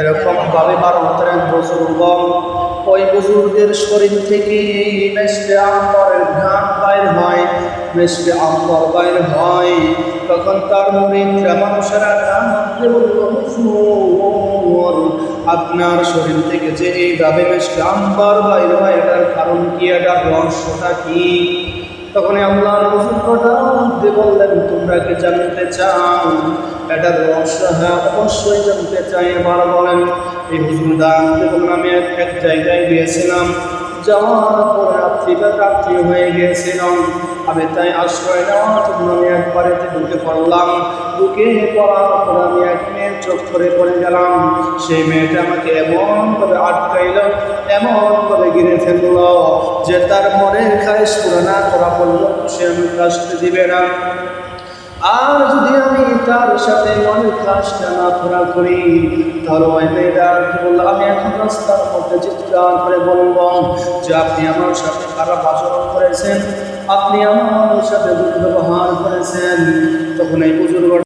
এরকম ভাবে ভারতের এক বুজুর্গ ওই বুজুর্গের শরীর থেকে মেসকে আম্বরের ঘাম বাইর হয় মেসকে আম্বর বাইর হয়। তখন তার মরিদরা মানুষেরা আপনার শরীর থেকে যে এই এইভাবে মেসকে আম্বর বাইর হয়, এটার কারণ কি, এটার রহস্যটা কি? তখন আল্লাহ রসুলটা বললেন, তোমরা কি জানতে চাও হ্যাঁ অবশ্যই জানতে চাই, এবার বলেন, এই হুজুর দান বলুন আমি এক জায়গায় গিয়েছিলাম। যাওয়ার পরে রাত্রিটা রাত্রি হয়ে গিয়েছিলাম। আমি তাই আশ্রয় নেওয়ার জন্য আমি এক বাড়িতে ঢুকে পড়লাম। ঢুকে পড়ার পর আমি এক মেয়ের চোখ ধরে পড়ে গেলাম। সেই মেয়েটা আমাকে এমনভাবে আটকাইল এমনভাবে ঘিরে ফেলল যে তার মনের খাইশ পুরো না করা পড়ল সে আমি কাজতে দিবে না। আর যদি আমি তার সাথে মনের কাজটা না পুরা করি তাহলে আমি এখন রাস্তার মধ্যে চিৎকার করে বলব যে আপনি আমার সাথে খারাপ আচরণ করেছেন, আপনি আমার সাথে দুর্ব্যবহার করেছেন